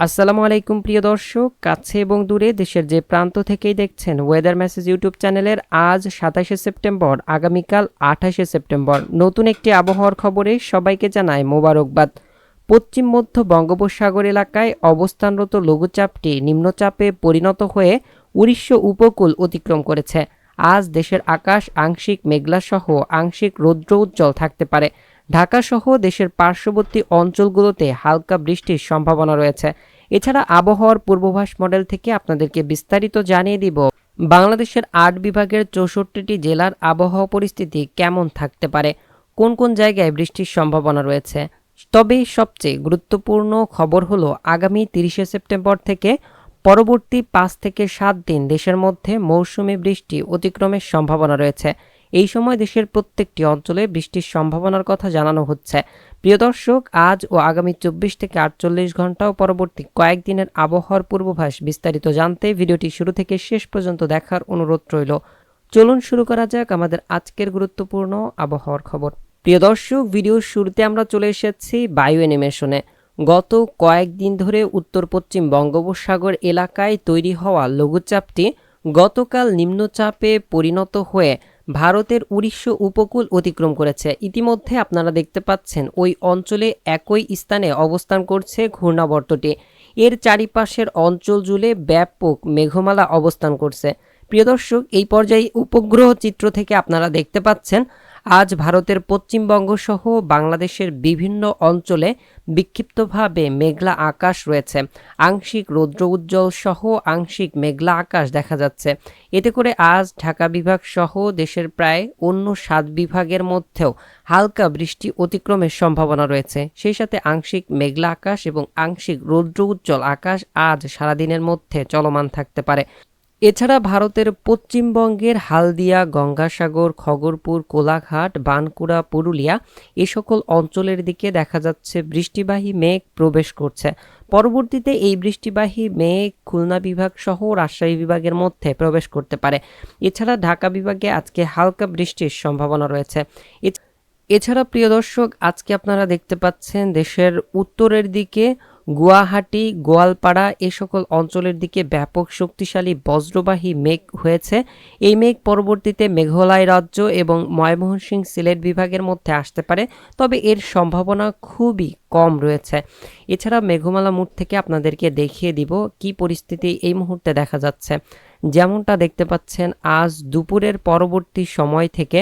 আসসালামু আলাইকুম, প্রিয় দর্শক। কাছে এবং দূরে দেশের যে প্রান্ত থেকেই দেখছেন ওয়েদার মেসেজ ইউটিউব চ্যানেলের আজ সাতাশে সেপ্টেম্বর, আগামীকাল আঠাশে সেপ্টেম্বর। নতুন একটি আবহাওয়ার খবরে সবাইকে জানায় মোবারকবাদ। পশ্চিম, মধ্য বঙ্গোপসাগর এলাকায় অবস্থানরত লঘুচাপটি নিম্নচাপে পরিণত হয়ে উড়িষ্য উপকূল অতিক্রম করেছে। আজ দেশের আকাশ আংশিক মেঘলাসহ আংশিক রৌদ্র উজ্জ্বল থাকতে পারে। ঢাকাসহ দেশের পার্শ্ববর্তী অঞ্চলগুলোতে হালকা বৃষ্টির সম্ভাবনা রয়েছে। এছাড়া আবহাওয়ার পূর্বাভাস মডেল থেকে আপনাদেরকে বিস্তারিত জানিয়ে দিব। বাংলাদেশের আট বিভাগের চৌষট্টিটি জেলার আবহাওয়া পরিস্থিতি কেমন থাকতে পারে? কোন কোন জায়গায় বৃষ্টির সম্ভাবনা রয়েছে? তবে সবচেয়ে গুরুত্বপূর্ণ খবর হলো আগামী তিরিশে সেপ্টেম্বর থেকে পরবর্তী পাঁচ থেকে সাত দিন দেশের মধ্যে মৌসুমি বৃষ্টি অতিক্রমের সম্ভাবনা রয়েছে। এই সময় দেশের প্রত্যেকটি অঞ্চলে বৃষ্টির সম্ভাবনার কথা জানানো হচ্ছে। প্রিয় দর্শক, আজ ও আগামী চব্বিশ থেকে আটচল্লিশ ঘণ্টা ও পরবর্তী কয়েকদিনের আবহাওয়ার পূর্বাভাস বিস্তারিত জানতে ভিডিওটি শুরু থেকে শেষ পর্যন্ত দেখার অনুরোধ রইল। চলুন শুরু করা যাক আমাদের আজকের গুরুত্বপূর্ণ আবহাওয়ার খবর। প্রিয় দর্শক, ভিডিওর শুরুতে আমরা চলে এসেছি বায়ু অ্যানিমেশনে। গত কয়েকদিন ধরে উত্তর পশ্চিম বঙ্গোপসাগর এলাকায় তৈরি হওয়া লঘুচাপটি গতকাল নিম্নচাপে পরিণত হয়ে ভারতের উড়িষ্য উপকূল অতিক্রম করেছে। ইতিমধ্যে আপনারা দেখতে পাচ্ছেন, ওই অঞ্চলে একই স্থানে অবস্থান করছে ঘূর্ণাবর্তটি। এর চারিপাশের অঞ্চল জুড়ে ব্যাপক মেঘমালা অবস্থান করছে। প্রিয় দর্শক, এই পর্যায়ে উপগ্রহ চিত্র থেকে আপনারা দেখতে পাচ্ছেন আজ ভারতের পশ্চিমবঙ্গ সহ বাংলাদেশের বিভিন্ন অঞ্চলে বিক্ষিপ্তভাবে মেঘলা আকাশ রয়েছে। আংশিক রৌদ্র উজ্জ্বল সহ আংশিক মেঘলা আকাশ দেখা যাচ্ছে। এতে করে আজ ঢাকা বিভাগ সহ দেশের প্রায় অন্য সাত বিভাগের মধ্যেও হালকা বৃষ্টি অতিক্রমের সম্ভাবনা রয়েছে। সেই সাথে আংশিক মেঘলা আকাশ এবং আংশিক রৌদ্র উজ্জ্বল আকাশ আজ সারাদিনের মধ্যে চলমান থাকতে পারে। এছাড়া ভারতের পশ্চিমবঙ্গের হালদিয়া, গঙ্গাসাগর, খগরপুর, কোলাঘাট বানকুড়া পুরুলিয়া এ সকল অঞ্চলের দিকে দেখা যাচ্ছে বৃষ্টিবাহী মেঘ প্রবেশ করছে। পরবর্তীতে এই বৃষ্টিবাহী মেঘ খুলনা বিভাগ সহ রাজশাহী বিভাগের মধ্যে প্রবেশ করতে পারে। এছাড়া ঢাকা বিভাগে আজকে হালকা বৃষ্টির সম্ভাবনা রয়েছে। এছাড়া প্রিয় দর্শক, আজকে আপনারা দেখতে পাচ্ছেন দেশের উত্তরের দিকে গুয়াহাটি, গোয়ালপাড়া এ সকল অঞ্চলের দিকে ব্যাপক শক্তিশালী বজ্রবাহী মেঘ হয়েছে। এই মেঘ পরবর্তীতে মেঘালয় রাজ্য এবং ময়মনসিংহ সিলেট বিভাগের মধ্যে আসতে পারে, তবে এর সম্ভাবনা খুবই কম রয়েছে। এছাড়া মেঘমালা মুঠ থেকে আপনাদেরকে দেখিয়ে দিব কি পরিস্থিতি এই মুহূর্তে দেখা যাচ্ছে। যেমনটা দেখতে পাচ্ছেন, আজ দুপুরের পরবর্তী সময় থেকে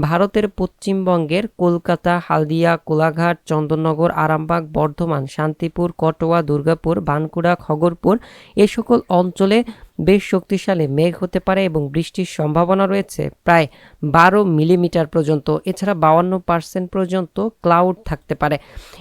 ভারতের পশ্চিমবঙ্গের কলকাতা, হালদিয়া, কোলাঘাট, চন্দননগর, আরামবাগ, বর্ধমান, শান্তিপুর কটোয়া দুর্গাপুর বানকুড়া খগরপুর এ সকল অঞ্চলে বেশ শক্তিশালী মেঘ হতে পারে এবং বৃষ্টির সম্ভাবনা রয়েছে প্রায় বারো মিলিমিটার পর্যন্ত। এছাড়া বাউান্ন পার্সেন্ট পর্যন্ত ক্লাউড থাকতে পারে।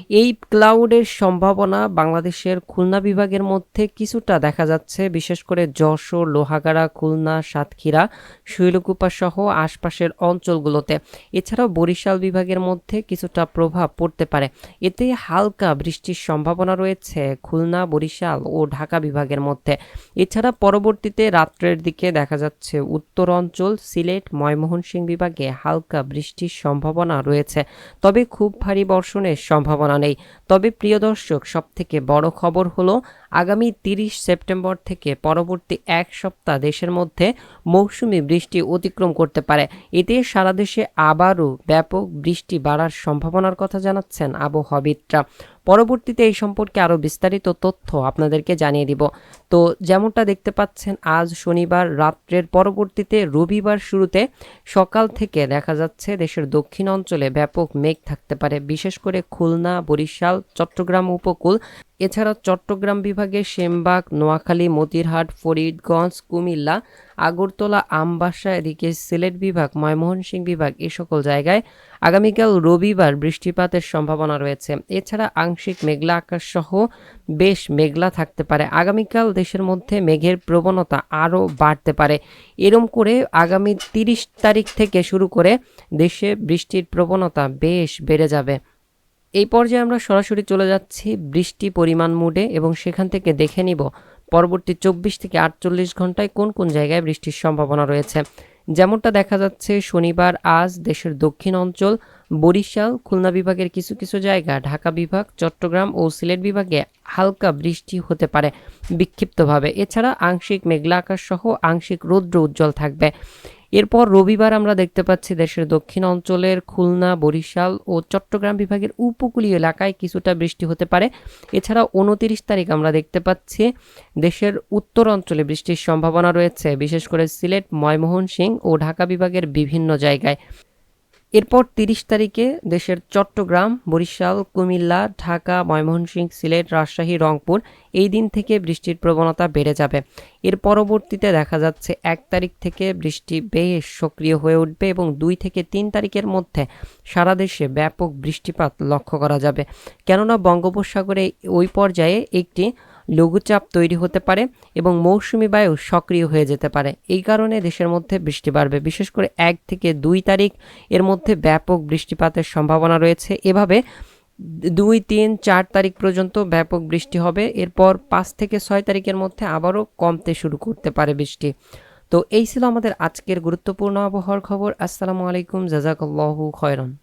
এই ক্লাউডের সম্ভাবনা বাংলাদেশের খুলনা বিভাগের মধ্যে কিছুটা দেখা যাচ্ছে, বিশেষ করে যশোর, লোহাগাড়া, খুলনা, সাতক্ষীরা, শৈলকুপা সহ আশপাশের অঞ্চলগুলোতে। এছাড়াও বরিশাল বিভাগের মধ্যে কিছুটা প্রভাব পড়তে পারে। এতে হালকা বৃষ্টির সম্ভাবনা রয়েছে খুলনা, বরিশাল ও ঢাকা বিভাগের মধ্যে। এছাড়া পরবর্তী পরবর্তীতে রাত্রের দিকে দেখা যাচ্ছে উত্তর অঞ্চল সিলেট ময়মোহনসিংহ বিভাগে হালকা বৃষ্টির সম্ভাবনা রয়েছে। তবে খুব ভারী বর্ষণের সম্ভাবনা নেই। তবে প্রিয় দর্শক, সবথেকে বড় খবর হলো আগামী তিরিশ সেপ্টেম্বর থেকে পরবর্তী এক সপ্তাহ দেশের মধ্যে মৌসুমি বৃষ্টি অতিক্রম করতে পারে। এতে সারা দেশে আবারও ব্যাপক বৃষ্টি বাড়ার সম্ভাবনার কথা জানাচ্ছেন আবহাওয়াবিদরা। পরবর্তীতে এই সম্পর্কে আরও বিস্তারিত তথ্য আপনাদেরকে জানিয়ে দিব। তো যেমনটা দেখতে পাচ্ছেন, আজ শনিবার রাত্রের পরবর্তীতে রবিবার শুরুতে সকাল থেকে দেখা যাচ্ছে দেশের দক্ষিণ অঞ্চলে ব্যাপক মেঘ থাকতে পারে। বিশেষ করে খুলনা, বরিশাল, চট্টগ্রাম উপকূল, এছাড়া চট্টগ্রাম বিভাগের সেমবাগ, নোয়াখালী, মতিরহাট, ফরিদগঞ্জ, কুমিল্লা, আগরতলা, আমবাসা, এদিকে সিলেট বিভাগ ময়মোহনসিংহ বিভাগ, এ সকল জায়গায় আগামীকাল রবিবার বৃষ্টিপাতের সম্ভাবনা রয়েছে। এছাড়া আংশিক মেঘলা আকাশ সহ বেশ মেঘলা থাকতে পারে। আগামীকাল দেশের মধ্যে মেঘের প্রবণতা আরও বাড়তে পারে। এরম করে আগামী তিরিশ তারিখ থেকে শুরু করে দেশে বৃষ্টির প্রবণতা বেশ বেড়ে যাবে। এই পর্যায়ে আমরা সরাসরি চলে যাচ্ছি বৃষ্টি পরিমাণ মুডে এবং সেখান থেকে দেখে নিব পরবর্তী চব্বিশ থেকে আটচল্লিশ ঘন্টায় কোন কোন জায়গায় বৃষ্টির সম্ভাবনা রয়েছে। যেমনটা দেখা যাচ্ছে, শনিবার আজ দেশের দক্ষিণ অঞ্চল, বরিশাল, খুলনা বিভাগের কিছু কিছু জায়গা, ঢাকা বিভাগ, চট্টগ্রাম ও সিলেট বিভাগে হালকা বৃষ্টি হতে পারে বিক্ষিপ্তভাবে। এছাড়া আংশিক মেঘলা আকাশ সহ আংশিক রৌদ্র উজ্জ্বল থাকবে। এরপর রবিবার আমরা দেখতে পাচ্ছি দেশের দক্ষিণ অঞ্চলের খুলনা, বরিশাল ও চট্টগ্রাম বিভাগের উপকূলীয় এলাকায় কিছুটা বৃষ্টি হতে পারে। এছাড়া উনতিরিশ তারিখ আমরা দেখতে পাচ্ছি দেশের উত্তর অঞ্চলে বৃষ্টির সম্ভাবনা রয়েছে, বিশেষ করে সিলেট ময়মোহন সিং ও ঢাকা বিভাগের বিভিন্ন জায়গায়। এরপর তিরিশ তারিখে দেশের চট্টগ্রাম, বরিশাল, কুমিল্লা, ঢাকা, ময়মনসিংহ, সিলেট, রাজশাহী, রংপুর এই দিন থেকে বৃষ্টির প্রবণতা বেড়ে যাবে। এর পরবর্তীতে দেখা যাচ্ছে এক তারিখ থেকে বৃষ্টি বেশ সক্রিয় হয়ে উঠবে এবং দুই থেকে তিন তারিখের মধ্যে সারা দেশে ব্যাপক বৃষ্টিপাত লক্ষ্য করা যাবে। কেননা বঙ্গোপসাগরে ওই পর্যায়ে একটি লঘুচাপ তৈরি হতে পারে এবং মৌসুমি বায়ু সক্রিয় হয়ে যেতে পারে। এই কারণে দেশের মধ্যে বৃষ্টি বাড়বে। বিশেষ করে এক থেকে দুই তারিখ এর মধ্যে ব্যাপক বৃষ্টিপাতের সম্ভাবনা রয়েছে। এভাবে দুই, তিন, চার তারিখ পর্যন্ত ব্যাপক বৃষ্টি হবে। এরপর পাঁচ থেকে ছয় তারিখের মধ্যে আবারও কমতে শুরু করতে পারে বৃষ্টি। তো এই ছিল আমাদের আজকের গুরুত্বপূর্ণ আবহাওয়ার খবর। আসসালামু আলাইকুম। জাজাকাল্লাহু খয়রন।